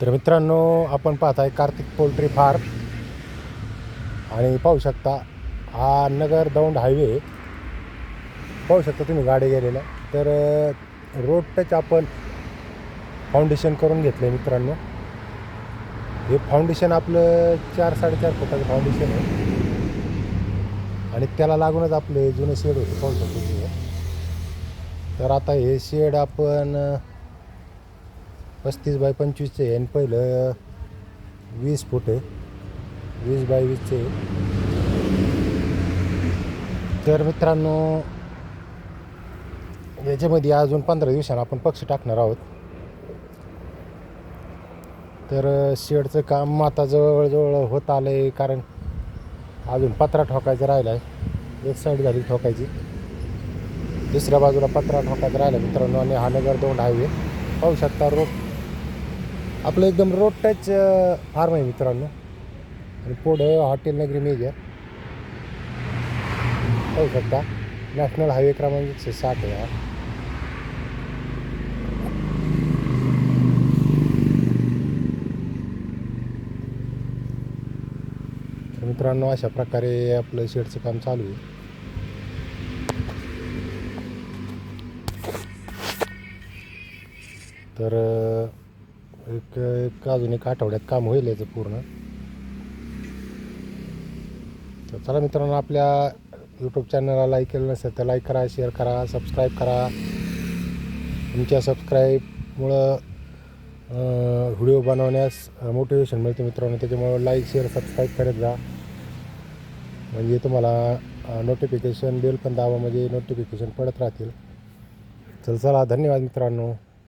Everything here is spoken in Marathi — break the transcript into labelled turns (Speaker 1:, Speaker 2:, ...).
Speaker 1: तर मित्रांनो आपण पाहत आहे कार्तिक पोल्ट्री फार्म. आणि पाहू शकता हा नगर दौंड हायवे पाहू शकता तुम्ही गाडी गेलेल्या तर रोड टच आपण फाउंडेशन करून घेतलं आहे मित्रांनो. हे फाउंडेशन आपलं चार साडेचार फुटाचं फाउंडेशन आहे. आणि त्याला लागूनच आपले जुने शेड होते पाहू शकतो तर आता हे शेड आपण पस्तीस बाय पंचवीसचे आहे. आणि पहिलं वीस फूट आहे. वीस बाय वीसचे तर मित्रांनो याच्यामध्ये अजून पंधरा दिवसांना आपण पक्ष टाकणार आहोत. तर शेडचं काम आता जवळजवळ होत आलं आहे कारण अजून पत्रा ठोकायचा राहिला आहे एक साईड झाली ठोकायची. दुसऱ्या बाजूला पत्रा ठोकायचा राहिला मित्रांनो आणि हा नगर दोन हायवे. पाहू शकता रोड आपलं एकदम रोड टच फार्म आहे मित्रांनो. आणि पुढं हॉटेल नगरी मेजर पाहू शकता. नॅशनल हायवे क्रमांक एकशे साठ आहे मित्रांनो अशा प्रकारे आपलं शेडचं काम चालू आहे. तर एक एक अजून एक आठवड्यात काम होईल याचं पूर्ण. तर चला मित्रांनो आपल्या यूट्यूब चॅनलला लाईक केलं नसेल तर लाईक करा शेअर करा सबस्क्राईब करा. तुमच्या सबस्क्राईबमुळं व्हिडिओ बनवण्यास मोटिवेशन मिळते मित्रांनो. त्याच्यामुळं लाईक शेअर सबस्क्राईब करत जा. म्हणजे तुम्हाला नोटिफिकेशन बेल पण दावा म्हणजे नोटिफिकेशन पडत राहतील. चल चला धन्यवाद मित्रांनो.